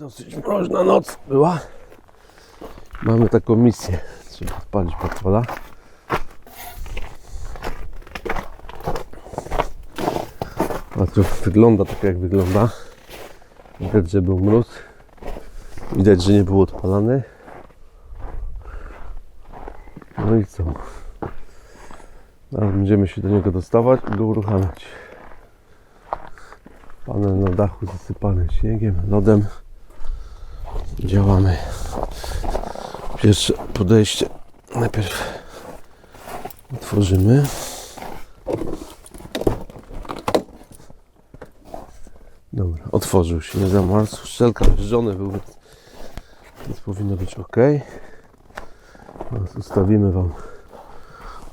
Dosyć mroźna noc była. Mamy taką misję. Trzeba odpalić patrola. A tu wygląda tak jak wygląda. Widać, że był mróz. Widać, że nie był odpalany. No i co? Teraz będziemy się do niego dostawać i go uruchamiać. Panel na dachu zasypany śniegiem, lodem. Działamy. Pierwsze podejście. Najpierw otworzymy. Dobra, otworzył się, nie zamarzł. Szczelka wyżrzony był, więc powinno być ok. Teraz ustawimy Wam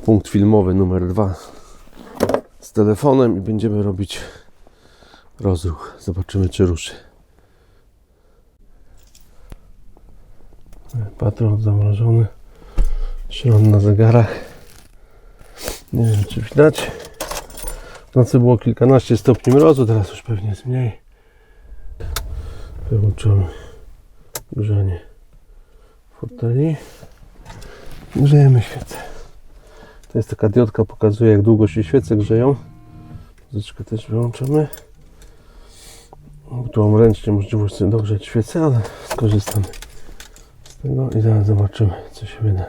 punkt filmowy numer dwa z telefonem i będziemy robić rozruch. Zobaczymy, czy ruszy. Patrol zamrożony. Śron na zegarach. Nie wiem, czy widać. W nocy było kilkanaście stopni mrozu, teraz już pewnie jest mniej. Wyłączymy grzanie foteli. Grzejemy świecę. To jest taka diodka, pokazuje jak długo się świece grzeją. Muzyczkę też wyłączymy. Tu mam ręcznie możliwość sobie dogrzać świecę, ale skorzystam z tego i zaraz zobaczymy co się wyda.